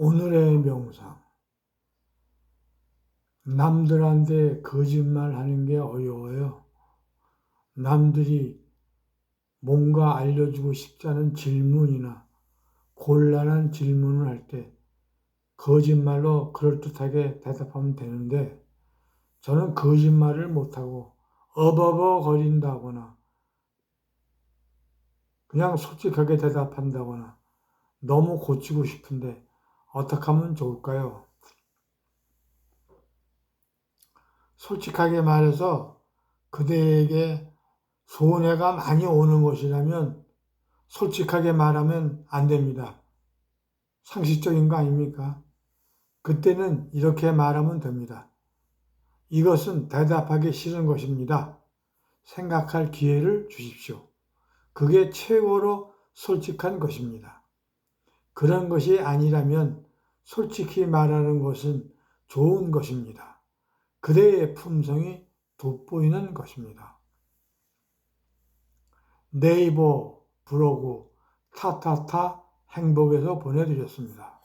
오늘의 명상. 남들한테 거짓말 하는 게 어려워요. 남들이 뭔가 알려주고 싶다는 질문이나 곤란한 질문을 할 때 거짓말로 그럴듯하게 대답하면 되는데 저는 거짓말을 못하고 어버버 거린다거나 그냥 솔직하게 대답한다거나 너무 고치고 싶은데 어떻게 하면 좋을까요? 솔직하게 말해서 그대에게 손해가 많이 오는 것이라면 솔직하게 말하면 안 됩니다. 상식적인 거 아닙니까? 그때는 이렇게 말하면 됩니다. 이것은 대답하기 싫은 것입니다. 생각할 기회를 주십시오. 그게 최고로 솔직한 것입니다. 그런 것이 아니라면 솔직히 말하는 것은 좋은 것입니다. 그대의 품성이 돋보이는 것입니다. 네이버 브로그 타타타 행복에서 보내드렸습니다.